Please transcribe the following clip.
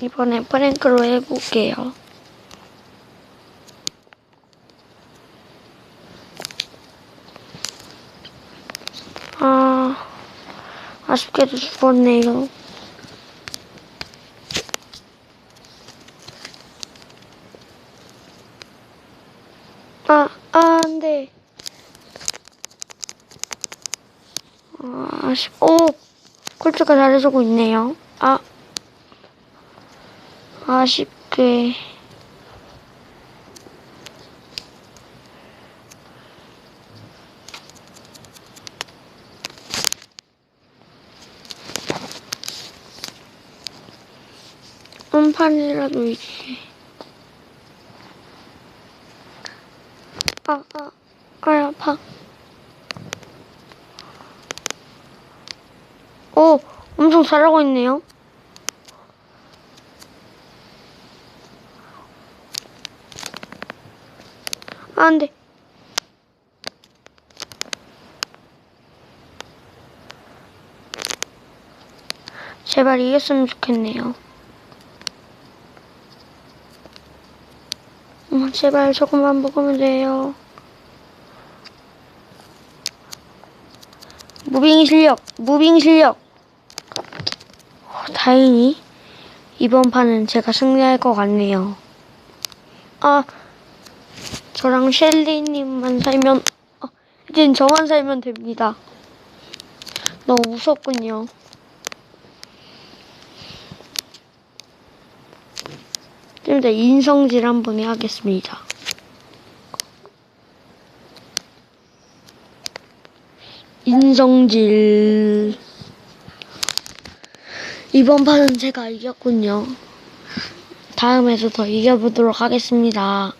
이번엔 프랭크로 해볼게요. 아, 아쉽게도 죽었네요. 아, 아, 안 돼. 아, 아쉽, 오! 콜트가 잘해주고 있네요. 아, 아쉽게. 한 판이라도 이게. 아, 아, 아, 아파. 오, 엄청 잘하고 있네요. 안 돼. 제발 이겼으면 좋겠네요. 음, 제발 조금만 먹으면 돼요. 무빙 실력, 무빙 실력. 어, 다행히 이번 판은 제가 승리할 것 같네요. 아, 저랑 셸리님만 살면, 어, 이젠 저만 살면 됩니다. 너무 무섭군요. 좀더 인성질 한번 해야겠습니다. 인성질. 이번 판은 제가 이겼군요. 다음에도 더 이겨보도록 하겠습니다.